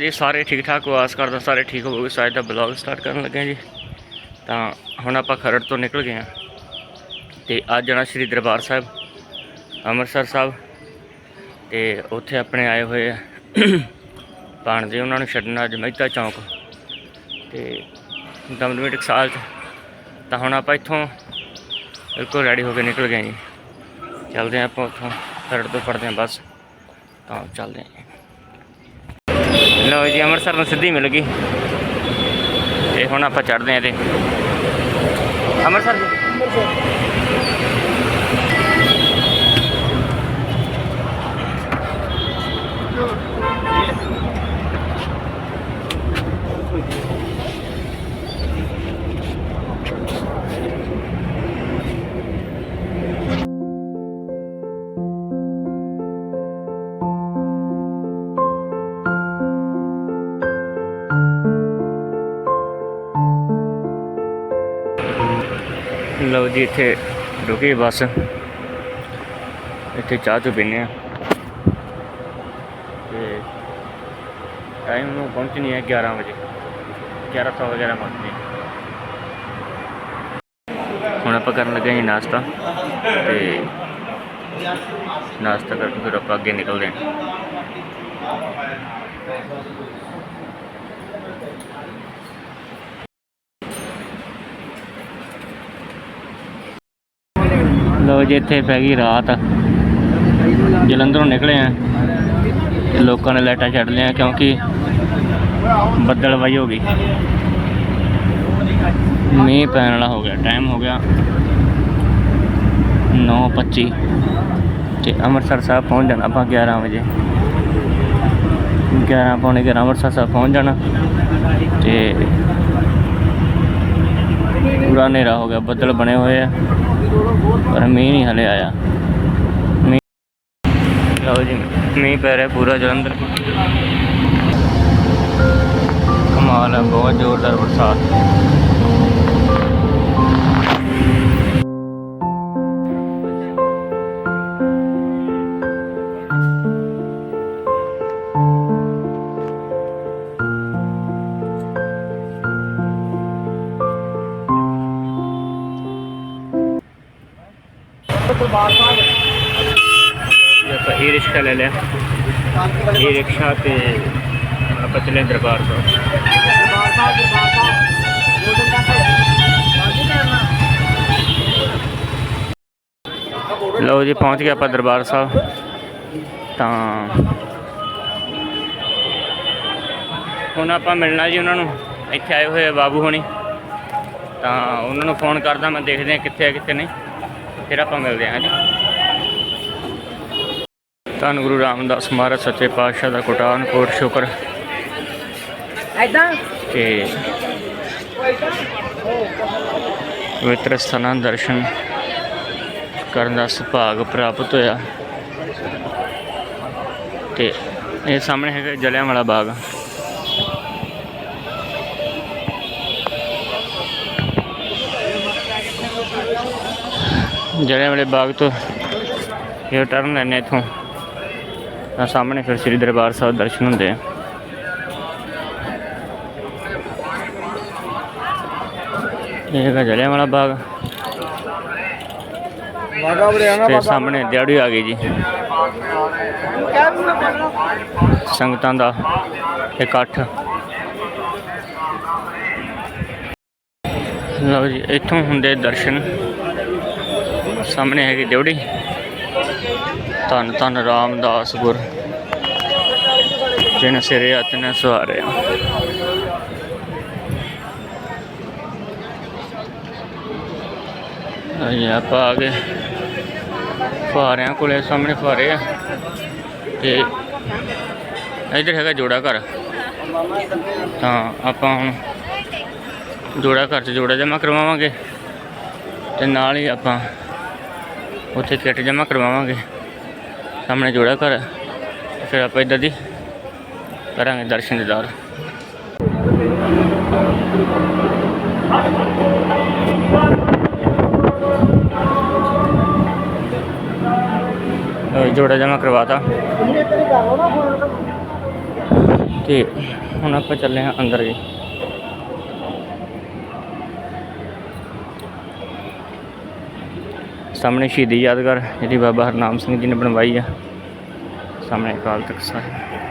ਜੀ ਸਾਰੇ ਠੀਕ ਠਾਕ ਆਸ ਕਰਦਾ ਸਾਰੇ ਠੀਕ ਹੋਵੋਗੇ। ਸਾਜ ਦਾ ਬਲੌਗ ਸਟਾਰਟ ਕਰਨ ਲੱਗੇ ਜੀ। ਤਾਂ ਹੁਣ ਆਪਾਂ ਖਰੜ ਤੋਂ ਨਿਕਲ ਗਏ ਹਾਂ। ਤੇ ਅੱਜ ਜਾਣਾ ਸ਼੍ਰੀ ਦਰਬਾਰ ਸਾਹਿਬ, ਅੰਮ੍ਰਿਤਸਰ ਸਾਹਿਬ। ਤੇ ਉੱਥੇ ਆਪਣੇ ਆਏ ਹੋਏ ਆ। ਭਾਣਜੇ ਉਹਨਾਂ ਨੂੰ ਛੱਡਣਾ ਅੱਜ ਮਹਿਤਾ ਚੌਂਕ। ਤੇ ਦਮਦਮੀ ਟਕਸਾਲ ਚ ਤਾਂ ਹੁਣ ਆਪਾਂ ਇੱਥੋਂ ਬਿਲਕੁਲ ਰੈਡੀ ਹੋ ਕੇ ਨਿਕਲ ਗਏ ਜੀ। ਚੱਲਦੇ ਹਾਂ ਆਪਾਂ ਉੱਥੋਂ ਖਰੜ ਤੋਂ ਫੜਦੇ ਹਾਂ ਬੱਸ। ਤਾਂ ਚੱਲਦੇ ਹਾਂ ਜੀ ਲਓ ਜੀ, ਅੰਮ੍ਰਿਤਸਰ ਨੂੰ ਸਿੱਧੀ ਮਿਲ ਗਈ। ਤੇ ਹੁਣ ਆਪਾਂ ਚੜ੍ਹਦੇ ਆਂ ਤੇ ਅੰਮ੍ਰਿਤਸਰ ਜੀ ਇੱਥੇ ਰੁਕੀ ਬੱਸ। ਇੱਥੇ ਚਾਹ ਚੁ ਪੀਂਦੇ ਆ ਤੇ ਟਾਈਮ ਨੂੰ ਪਹੁੰਚਣੀ ਹੈ 11 ਵਜੇ। 11 ਵਗੈਰਾ ਪਹੁੰਚਣੀ ਹੁਣ ਆਪਾਂ ਕਰਨ ਲੱਗੇ ਹਾਂ ਨਾਸ਼ਤਾ। ਤੇ ਨਾਸ਼ਤਾ ਕਰਕੇ ਫਿਰ ਆਪਾਂ ਅੱਗੇ ਨਿਕਲਦੇ ਹਾਂ। ਲਓ ਜੀ, ਇੱਥੇ ਪੈ ਗਈ ਰਾਤ। ਜਲੰਧਰੋਂ ਨਿਕਲੇ ਆ। ਲੋਕਾਂ ਨੇ ਲਾਈਟਾਂ ਛੱਡ ਲਿਆ ਕਿਉਂਕਿ ਬੱਦਲ ਬੱਦਲਵਾਈ ਹੋ ਗਈ। ਮੀਂਹ ਪੈਣ ਵਾਲਾ ਹੋ ਗਿਆ ਟਾਈਮ ਹੋ ਗਿਆ 9:25 ਤੇ ਅੰਮ੍ਰਿਤਸਰ ਸਾਹਿਬ ਪਹੁੰਚ ਜਾਣਾ ਆਪਾਂ 11 ਵਜੇ। 11 ਪੌਣੇ 11 ਅੰਮ੍ਰਿਤਸਰ ਸਾਹਿਬ ਪਹੁੰਚ ਜਾਣਾ ਤੇ ਪੂਰਾ ਹਨੇਰਾ ਹੋ ਗਿਆ, ਬੱਦਲ ਬਣੇ ਹੋਏ ਆ, ਪਰ ਮੀਂਹ ਨਹੀਂ ਹਲੇ ਆਇਆ। ਮੀਂਹ ਲਓ ਜੀ, ਮੀਂਹ ਪੈ ਰਿਹਾ ਪੂਰਾ ਜਲੰਧਰ। ਕਮਾਲ ਹੈ ਬਹੁਤ ਜ਼ੋਰਦਾਰ ਬਰਸਾਤ। ਰਿਕਸ਼ਾ ਲੈ ਲਿਆ। ਇਹ ਰਿਕਸ਼ਾ ਤੇ ਆਪਾਂ ਚੱਲੇ ਦਰਬਾਰ ਸਾਹਿਬ। ਲਓ ਜੀ, ਪਹੁੰਚ ਗਏ ਆਪਾਂ ਦਰਬਾਰ ਸਾਹਿਬ। ਤਾਂ ਹੁਣ ਆਪਾਂ ਮਿਲਣਾ ਜੀ ਉਹਨਾਂ ਨੂੰ। ਇੱਥੇ ਆਏ ਹੋਏ ਬਾਬੂ ਹੋਣੀ। ਤਾਂ ਉਹਨਾਂ ਨੂੰ ਫੋਨ ਕਰਦਾ, ਮੈਂ ਦੇਖਦੇ ਹਾਂ ਕਿੱਥੇ ਆ, ਕਿੱਥੇ ਨਹੀਂ। ਫਿਰ ਆਪਾਂ ਮਿਲਦੇ ਹਾਂ ਜੀ। ਧੰਨ ਗੁਰੂ ਰਾਮਦਾਸ ਮਹਾਰਾਜ ਸੱਚੇ ਪਾਤਸ਼ਾਹ ਦਾ ਕੋਟਾਨ ਕੋਟ ਸ਼ੁਕਰ। ਐਦਾਂ ਕਿ ਪਵਿੱਤਰ ਸਥਾਨਾਂ ਦਰਸ਼ਨ ਕਰਨ ਦਾ ਸੁਭਾਗ ਪ੍ਰਾਪਤ ਹੋਇਆ। ਤੇ ਇਹ ਸਾਹਮਣੇ ਹੈਗਾ ਜਲਿਆਂਵਾਲਾ ਬਾਗ। ਜਲਿਆਂਵਾਲੇ ਬਾਗ ਤੋਂ ਇਹ ਟਰਨ ਲੈਣੇ ਇਥੋਂ। ਤਾਂ ਸਾਹਮਣੇ ਫਿਰ ਸ੍ਰੀ ਦਰਬਾਰ ਸਾਹਿਬ ਦਰਸ਼ਨ ਹੁੰਦੇ ਆ। ਇਹ ਹੈਗਾ ਜਲਿਆਂਵਾਲਾ ਬਾਗ। ਵਾਗਾ ਬੜਿਆ ਨਾ ਤੇ ਸਾਹਮਣੇ ਦਿਹਾੜੀ ਆ ਗਈ ਜੀ। ਸੰਗਤਾਂ ਦਾ ਇਕੱਠ। ਲਓ ਜੀ ਇੱਥੋਂ ਹੁੰਦੇ ਦਰਸ਼ਨ। ਸਾਹਮਣੇ ਹੈਗੀ ਦਿਉੜੀ ਧੰਨ ਧੰਨ ਰਾਮਦਾਸ ਗੁਰ, ਜਿਨ ਸਿਰੇ ਅਤਨੇ ਸਵਾਰਿਆ। ਅਜੇ ਆਪਾਂ ਆ ਗਏ ਫੁਹਾਰਿਆਂ ਕੋਲੇ ਸਾਹਮਣੇ ਫੁਹਾਰੇ ਆ। ਤੇ ਇੱਧਰ ਹੈਗਾ ਜੋੜਾ ਘਰ। ਤਾਂ ਆਪਾਂ ਹੁਣ ਜੋੜਾ ਘਰ 'ਚ ਜੋੜਾ ਜਮ੍ਹਾਂ ਕਰਵਾਵਾਂਗੇ। ਤੇ ਨਾਲ ਹੀ ਆਪਾਂ ਉੱਥੇ ਕਿੱਟ ਜਮ੍ਹਾਂ ਕਰਵਾਵਾਂਗੇ। ਸਾਹਮਣੇ ਜੋੜਾ ਘਰ ਫਿਰ ਆਪਾਂ ਇੱਧਰ ਦੀ ਕਰਾਂਗੇ ਦਰਸ਼ਨ ਦੀਦਾਰ ਅਹ ਜੋੜਾ ਜਮਾ ਕਰਵਾਤਾ। ਉਹਨੇ ਤੇਰੀ ਤੇ ਹੁਣ ਆਪਾਂ ਚੱਲੇ ਹਾਂ ਅੰਦਰ ਜੀ ਸਾਹਮਣੇ ਸ਼ਹੀਦੀ ਯਾਦਗਾਰ ਜਿਹੜੀ ਬਾਬਾ ਹਰਨਾਮ ਸਿੰਘ ਜੀ ਨੇ ਬਣਵਾਈ ਆ। ਸਾਹਮਣੇ ਅਕਾਲ ਤਖਤ ਸਾਹਿਬ।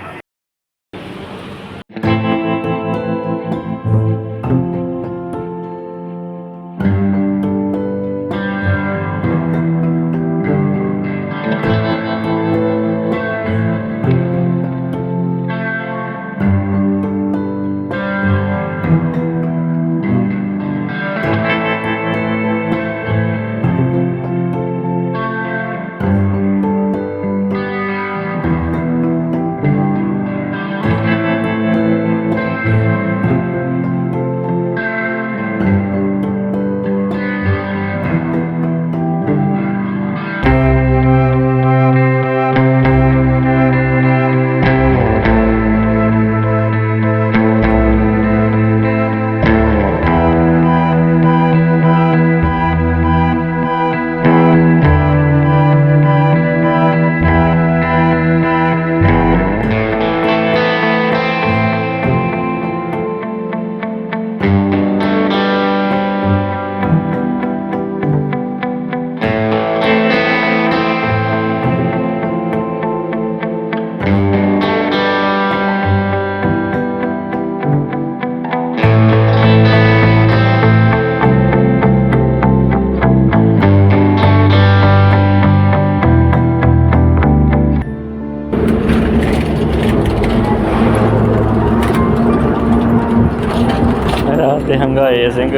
ਰਾਤ ਹੰਗਾਏ ਸਿੰਘ।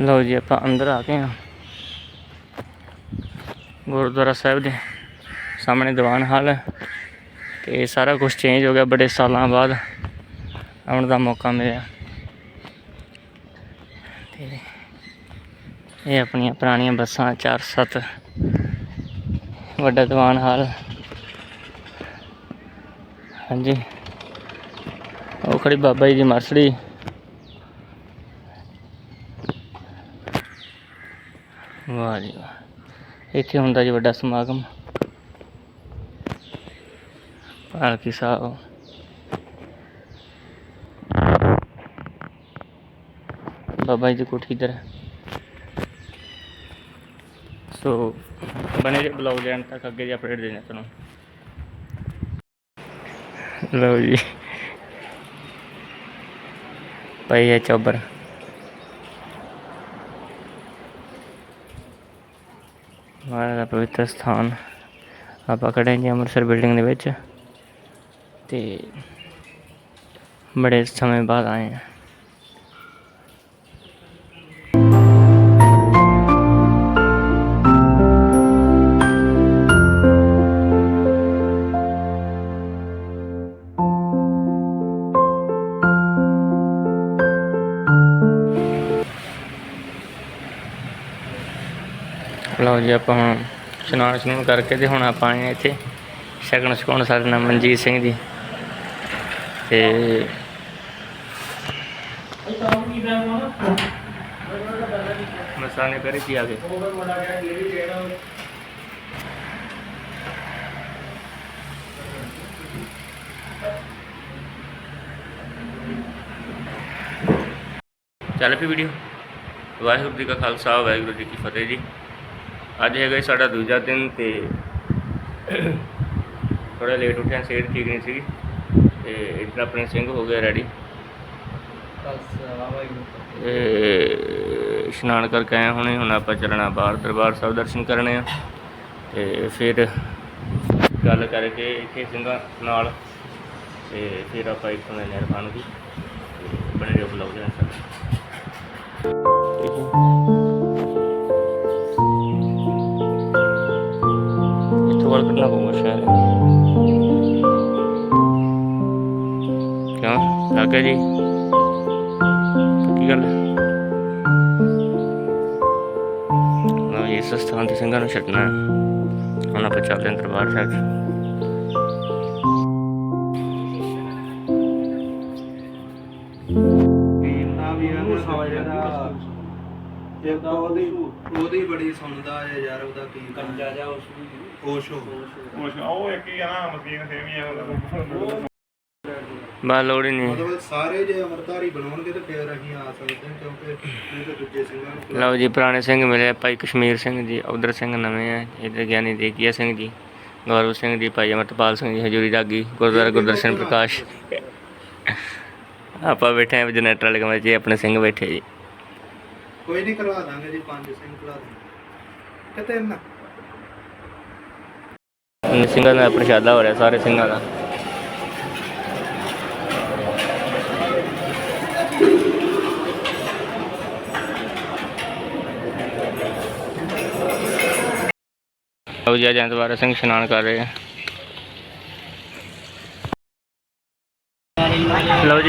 ਲਓ ਜੀ, ਆਪਾਂ ਅੰਦਰ ਆ ਗਏ ਹਾਂ। ਗੁਰਦੁਆਰਾ ਸਾਹਿਬ ਦੇ ਸਾਹਮਣੇ ਦੀਵਾਨ ਹਾਲ ਹੈ ਤੇ ਸਾਰਾ ਕੁਝ ਚੇਂਜ ਹੋ ਗਿਆ, ਬੜੇ ਸਾਲਾਂ ਬਾਅਦ ਆਉਣ ਦਾ ਮੌਕਾ ਮਿਲਿਆ। ਤੇ ਇਹ ਆਪਣੀਆਂ ਪੁਰਾਣੀਆਂ ਬੱਸਾਂ 4-7 ਵੱਡਾ ਦੀਵਾਨ ਹਾਲ। ਹਾਂਜੀ। ਉਹ ਖੜੀ ਬਾਬਾ ਜੀ ਦੀ ਮਰਸੜੀ ਵਾਹ ਜੀ ਵਾਹ। ਇੱਥੇ ਹੁੰਦਾ ਜੀ ਵੱਡਾ ਸਮਾਗਮ। ਪਾਲਕੀ ਸਾਹਿਬ। ਬਾਬਾ ਜੀ ਦੀ ਕੋਠੀ ਇੱਧਰ। ਸੋ, ਬਣੇ ਜੇ ਬਲੌਗ ਲੈਣ ਤੱਕ, ਅੱਗੇ ਦੀ ਅਪਡੇਟ ਦੇਣਾ ਤੁਹਾਨੂੰ। ਲਓ ਜੀ। ਪਈ ਹੈ ਚੌਬਰ। ਮਹਾਰਾਜ ਦਾ ਪਵਿੱਤਰ ਸਥਾਨ। ਆਪਾਂ ਖੜੇ ਜੀ ਅੰਮ੍ਰਿਤਸਰ ਬਿਲਡਿੰਗ ਦੇ ਵਿੱਚ। ਤੇ ਬੜੇ ਸਮੇਂ ਬਾਅਦ ਆਏ ਹਾਂ। ਲਓ ਜੀ, ਆਪਾਂ ਹੁਣ ਇਸ਼ਨਾਨ ਇਸ਼ਨਾਨ ਕਰਕੇ ਤੇ ਹੁਣ ਆਪਾਂ ਆਏ ਹਾਂ ਇੱਥੇ ਸ਼ਗਨ ਸ਼ਗਨ ਸਾਡੇ ਨਾਲ ਮਨਜੀਤ ਸਿੰਘ ਜੀ। ਤੇ ਮਸਾਨੇ ਕਰੇ ਕੀ ਆ ਗਏ ਚੱਲ ਪਈ ਵੀਡੀਓ। ਵਾਹਿਗੁਰੂ ਜੀ ਕਾ ਖਾਲਸਾ, ਵਾਹਿਗੁਰੂ ਜੀ ਕੀ ਫਤਿਹ ਜੀ। ਅੱਜ ਹੈਗਾ ਸਾਡਾ ਦੂਜਾ ਦਿਨ ਤੇ ਥੋੜਾ ਲੇਟ ਉੱਠਿਆ, ਸਿਹਤ ਠੀਕ ਨਹੀਂ ਸੀਗੀ ਤੇ ਇੱਧਰ ਆਪਣੇ ਸਿੰਘ ਹੋ ਗਏ ਰੈਡੀ ਇਸ਼ਨਾਨ ਕਰਕੇ ਆਏ ਹੁਣੇ, ਹੁਣ ਆਪਾਂ ਚੱਲਣਾ ਬਾਹਰ ਦਰਬਾਰ ਸਾਹਿਬ ਦਰਸ਼ਨ ਕਰਨੇ ਆ। ਤੇ ਫਿਰ ਗੱਲ ਕਰਕੇ ਇੱਥੇ ਸਿੰਘਾਂ ਨਾਲ ਤੇ ਫਿਰ ਆਪਾਂ ਇੱਥੋਂ ਦੇ ਨਿਰਮਾਣ ਦੀ ਤੇ ਬਣੇ ਰਹੋ ਬਲੌਗ ਦੇ ਨਾਲ ਠੀਕ ਹੈ ਇੱਥੋਂ ਵੱਲ ਕੱਢਣਾ ਪਊਗਾ ਸ਼ਾਇਦ ਕਿਉਂ ਲੱਗ ਗਿਆ ਜੀ ਕੀ ਗੱਲ ਹੈ ਲਓ ਇੱਕ ਉਹਦੀ ਉਹਦੀ ਬੜੀ ਸੁਣਦਾ ਹੈ ਯਾਰ ਉਹਦਾ ਕੀ ਕੰਜਾ ਜਾ ਉਸ ਓਸ਼ੋ ਕੁਛ ਉਹ ਇੱਕ ਹੀ ਆ ਨਾ ਮਸ਼ੀਨ ਸੇਮੀ ਆ। ਉਹਦਾ ਬਸ ਲੋੜ ਹੀ ਨਹੀਂ। ਮਤਲਬ ਸਾਰੇ ਜੇ ਅਮਰਧਾਰੀ ਬਣਾਉਣਗੇ ਤੇ ਫਿਰ ਅਸੀਂ ਆ ਸਕਦੇ ਹਾਂ ਕਿਉਂਕਿ ਨਹੀਂ ਤਾਂ ਦੂਜੇ ਸਿੰਘਾਂ ਨੂੰ ਲਓ ਜੀ ਪੁਰਾਣੇ ਸਿੰਘ ਮਿਲੇ ਭਾਈ ਕਸ਼ਮੀਰ ਸਿੰਘ ਜੀ ਉਧਰ ਸਿੰਘ ਨਵੇਂ ਆ ਇਧਰ ਗਿਆਨੀ ਦੇਖੀਆ ਸਿੰਘ ਜੀ ਗੌਰਵ ਸਿੰਘ ਜੀ ਭਾਈ ਅਮਰਤਪਾਲ ਸਿੰਘ ਜੀ ਹਜੂਰੀ ਰਾਗੀ ਗੁਰਦੁਆਰਾ ਗੁਰਦਰਸ਼ਨ ਪ੍ਰਕਾਸ਼। ਆਪਾਂ ਬੈਠੇ ਆ ਜਨਰੇਟਰ ਵਾਲੇ ਕਮਰੇ 'ਚ ਆਪਣੇ ਸਿੰਘ ਬੈਠੇ ਜੀ। ਕੋਈ ਨਹੀਂ ਕਰਵਾ ਦਾਂਗੇ ਜੀ, ਪੰਜ ਸਿੰਘ ਕਰਵਾ ਦਾਂਗੇ। ਕਿਤੇ ਨਾ। ਸਿੰਘਾਂ ਦਾ ਪ੍ਰਸ਼ਾਦਾ ਹੋ ਰਿਹਾ ਸਾਰੇ ਸਿੰਘਾਂ ਦਾ। ਲਓ ਜੀ, ਅੱਜ ਸਿੰਘ ਇਸ਼ਨਾਨ ਕਰ ਰਹੇ ਆ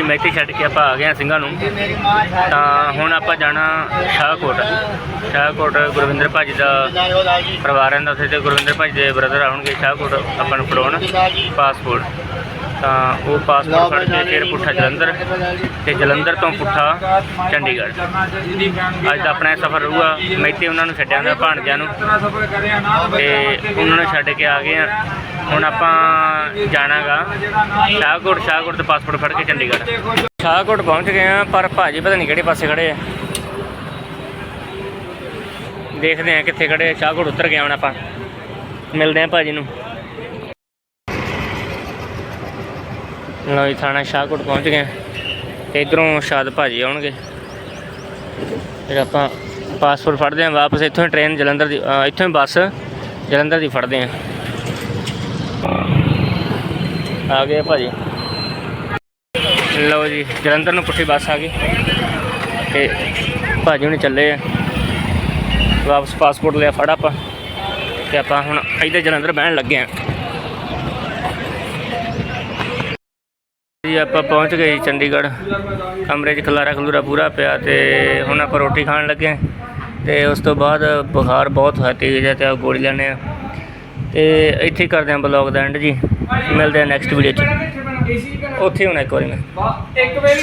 ਲਓ ਜੀ ਛੱਡ ਕੇ ਆਪਾਂ ਆ ਗਏ ਆ ਸਿੰਘਾਂ ਨੂੰ। ਤਾਂ ਹੁਣ ਆਪਾਂ ਜਾਣਾ ਸ਼ਾਹਕੋਟ। ਸ਼ਾਹਕੋਟ ਗੁਰਵਿੰਦਰ ਭਾਜੀ ਦਾ ਪਰਿਵਾਰ ਰਹਿੰਦਾ ਉੱਥੇ ਤੇ ਗੁਰਵਿੰਦਰ ਭਾਜੀ ਦੇ ਬ੍ਰਦਰ ਆਉਣਗੇ ਸ਼ਾਹਕੋਟ ਆਪਾਂ ਨੂੰ ਫੜਾਉਣ ਪਾਸਪੋਰਟ ਤਾਂ ਉਹ ਪਾਸਪੋਰਟ ਫੜ ਕੇ ਫਿਰ ਪੁੱਠਾ ਜਲੰਧਰ ਤੇ ਜਲੰਧਰ ਤੋਂ ਪੁੱਠਾ ਚੰਡੀਗੜ੍ਹ। ਅੱਜ ਦਾ ਆਪਣਾ ਸਫ਼ਰ ਰਹੂਗਾ ਮੈਤੇ ਉਹਨਾਂ ਨੂੰ ਛੱਡਿਆ ਹੁੰਦਾ ਭਾਣਜਿਆਂ ਨੂੰ। ਤੇ ਉਹਨਾਂ ਨੂੰ ਛੱਡ ਕੇ ਆ ਗਏ ਆ। ਹੁਣ ਆਪਾਂ ਜਾਣਾਗਾ ਸ਼ਾਹਕੋਟ ਸ਼ਾਹਕੋਟ ਤੋਂ ਪਾਸਪੋਰਟ ਫੜ ਕੇ ਚੰਡੀਗੜ੍ਹ। ਸ਼ਾਹਕੋਟ ਪਹੁੰਚ ਗਏ ਆ ਪਰ ਭਾਜੀ ਪਤਾ ਨਹੀਂ ਕਿਹੜੇ ਪਾਸੇ ਖੜੇ ਆ। ਦੇਖਦੇ ਆ ਕਿੱਥੇ ਖੜੇ ਆ। ਸ਼ਾਹਕੋਟ ਉਤਰ ਗਏ ਹੁਣ ਆਪਾਂ। ਮਿਲਦੇ ਆ ਭਾਜੀ ਨੂੰ। ਲਓ ਜੀ, ਥਾਣਾ ਸ਼ਾਹਕੋਟ ਪਹੁੰਚ ਗਏ ਆ ਤੇ ਇਧਰੋਂ ਸ਼ਾਦ ਭਾਜੀ ਆਉਣਗੇ। ਫਿਰ ਆਪਾਂ ਪਾਸਪੋਰਟ ਫੜਦੇ ਆ ਵਾਪਸ ਇੱਥੋਂ ਹੀ ਟ੍ਰੇਨ ਜਲੰਧਰ ਦੀ ਇੱਥੋਂ ਹੀ ਬੱਸ ਜਲੰਧਰ ਦੀ ਫੜਦੇ ਆ ਆ ਗਏ ਭਾਜੀ। ਲਓ ਜੀ, ਜਲੰਧਰ ਨੂੰ ਪੁੱਠੀ ਬੱਸ ਆ ਗਈ ਤੇ ਭਾਜੀ ਹੁਣ ਚੱਲੇ ਆ। ਵਾਪਸ ਪਾਸਪੋਰਟ ਲਿਆ ਫੜ ਆਪਾਂ ਤੇ ਆਪਾਂ ਹੁਣ ਇੱਧਰ ਜਲੰਧਰ ਬਹਿਣ ਲੱਗੇ ਆ ਜੀ ਆਪਾਂ ਪਹੁੰਚ ਗਏ ਚੰਡੀਗੜ੍ਹ। ਕਮਰੇ 'ਚ ਖਲਾਰਾ ਖਲੂਰਾ ਪੂਰਾ ਪਿਆ ਤੇ ਹੁਣ ਆਪਾਂ ਰੋਟੀ ਖਾਣ ਲੱਗੇ ਹਾਂ। ਤੇ ਉਸ ਤੋਂ ਬਾਅਦ ਬੁਖਾਰ ਬਹੁਤ ਹੈ ਤੇਜ਼ ਹੈ ਤੇ ਆ ਗੋਲੀ ਲੈਣੇ ਆ ਤੇ ਇੱਥੇ ਹੀ ਕਰਦੇ ਹਾਂ ਬਲੌਗ ਦਾ ਐਂਡ ਜੀ। ਮਿਲਦੇ ਆ ਨੈਕਸਟ ਵੀਡੀਓ 'ਚ। ਉੱਥੇ ਹੋਣਾ ਇੱਕ ਵਾਰੀ ਮੈਂ। ਇੱਕ ਵੇਲੇ